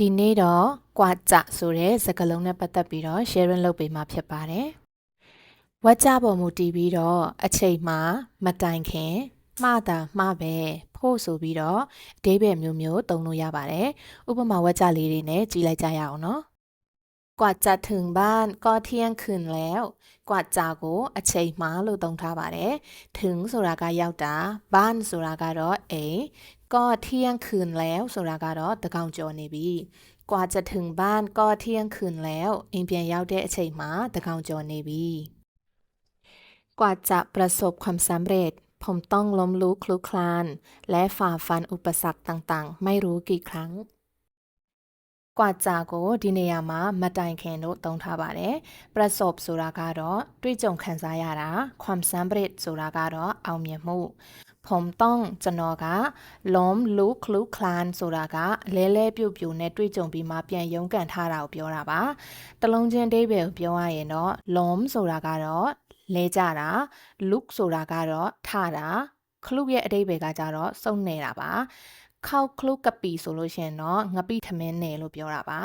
ဒီနေ့တော့ကွာကြဆိုတဲ့စကားလုံးနဲ့ပတ်သက်ပြီးတော့ sharing လုပ်ပေးမှာဖြစ်ပါတယ်။ဝါကြပေါ်မူတည်ပြီးတော့အချိန်မှာမတိုင်ခင်မှားတာမှားပဲဖို့ဆိုပြီးတော့အဓိပ္ပာယ်မျိုးမျိုးသုံးလို့ရပါတယ်။ဥပမာဝါကြလေးတွေနဲ့ကြည့်လိုက်ကြရအောင်နော်။กว่าจะถึงบ้านก็เที่ยงคืนแล้วกว่าจะကိုအချိန်မှာလို့သုံးထားပါတယ်။ถึงဆိုတာကရောက်တာบ้านဆိုတာကတော့အိမ် ก็เที่ยงคืนแล้วဆိုတာကတော့တကောင်ကျော်နေပြီ။กว่าจะถึงบ้านก็เที่ยงคืนแล้วအိမ်ပြန်ရောက်တဲ့အချိန်မှာတကောင်ကျော်နေပြီ။กว่าจะประสบความสำเร็จ ผมต้องล้มลุกคลุกคลาน และฝ่าฟันอุปสรรคต่างๆ ไม่รู้กี่ครั้ง กว่าจะကိုဒီနေရာမှာမတိုင်ခင်လို့သုံးထားပါတယ်။ประสบဆိုတာကတော့တွေ့ကြုံခံစားရတာ။ความสำเร็จဆိုတာကတော့အောင်မြင်မှု။ ผมต้องကျွန်တော်ကလုံးလူခလူคลานဆိုတာကလဲလဲပြုတ်ပြုတ်နဲ့တွေ့ကြုံပြီးမှပြန်ရုန်းကန်ထားတာကိုပြောတာပါ။တလုံးချင်းအဓိပ္ပာယ်ကိုပြောရရင်တော့လုံးဆိုတာကတော့လဲကြတာ look ဆိုတာကတော့ထတာခလုရဲ့အဓိပ္ပာယ်ကကြတော့စုံနေတာပါခောက်ခလုကပီဆိုလို့ရှိရင်တော့ငပိထမင်းနယ်လို့ပြောတာပါ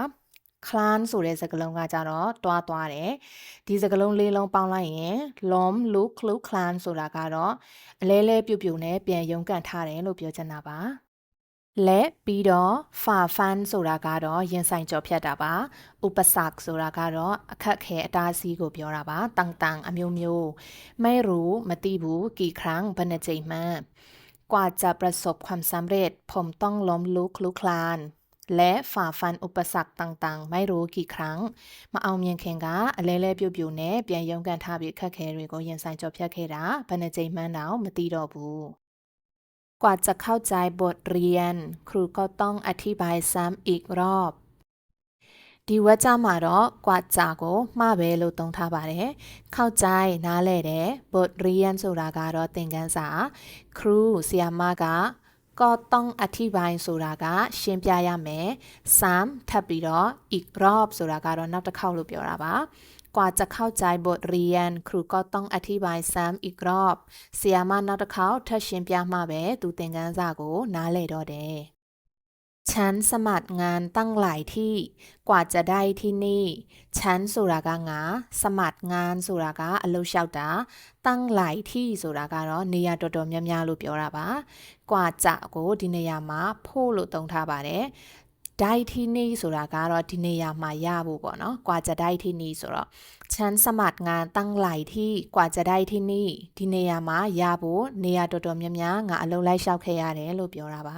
คลานဆိုတဲ့စကားလုံးကကြတော့တွားသွားတယ်ဒီစကားလုံးလေးလုံးပေါင်းလိုက်ရင် lom look clu clan ဆိုတာကတော့အလဲလဲပြုတ်ပြုတ်နဲ့ပြန်ရုံကန်ထားတယ်လို့ပြောချင်တာပါလက်ပြီးတော့ far fun ဆိုတာကတော့ရင်ဆိုင်ကြော်ဖြတ်တာပါဥပစကဆိုတာကတော့အခက်ခဲအတားအဆီးကိုပြောတာပါတန်တန်အမျိုးမျိုးไม่รู้မသိဘူးกี่ครั้งဘယ်နှကြိမ်မှန်กว่าจะประสบความสำเร็จ ผมต้องล้มลุกคลุกคลาน และฝ่าฟันอุปสรรคต่างๆ ไม่รู้กี่ครั้ง မအောင်မြင်ခင်ကအလဲလဲပြုတ်ပြုတ်နဲ့ပြန်ရုံကန်ထားပြီးခက်ခဲတွေကိုရင်ဆိုင်ကြော်ဖြတ်ခဲ့တာဘယ်နှကြိမ်မှန်းတော့မသိတော့ဘူးกว่าจะเข้าใจบทเรียน ครูก็ต้องอธิบายซ้ำอีกรอบ ဒီဝက်ကြမှာတော့ကွာကြကိုမှားပဲလို့သုံးထားပါတယ်။เข้าใจနားလဲတယ်။ but rean ဆိုတာကတော့သင်ခန်းစာ။ crew ဆီယာမက ก็ต้องอธิบายဆိုတာကရှင်းပြရမယ်။ sam ထပ်ပြီးတော့ อีกรอบဆိုတာကတော့နောက်တစ်ခေါက်လို့ပြောတာပါ။กว่าจะเข้าใจบทเรียน ครูก็ต้องอธิบายซ้ำอีกรอบဆီယာမနောက်တစ်ခေါက်ထပ်ရှင်းပြမှပဲသူသင်ခန်းစာကို နားလဲတော့တယ်။ ฉันสมัครงานตั้งหลายที่กว่าจะได้ที่นี่ ฉันဆိုတာကငါสมัครงานဆိုတာကအလုပ်လျှောက်တာตั้งหลายที่ဆိုတာကတော့နေရာတော်တော်များများလို့ပြောတာပါกว่าจะကိုဒီနေရာမှာဖို့လို့သုံးထားပါတယ်ได้ที่นี่ဆိုတာကတော့ဒီနေရာမှာရဖို့ပေါ့နော်กว่าจะได้ที่นี่ဆိုတော့ฉันสมัครงานตั้งหลายที่กว่าจะได้ที่นี่ဒီနေရာမှာရဖို့နေရာတော်တော်များများငါအလုပ်လိုက်လျှောက်ခဲ့ရတယ်လို့ပြောတာပါ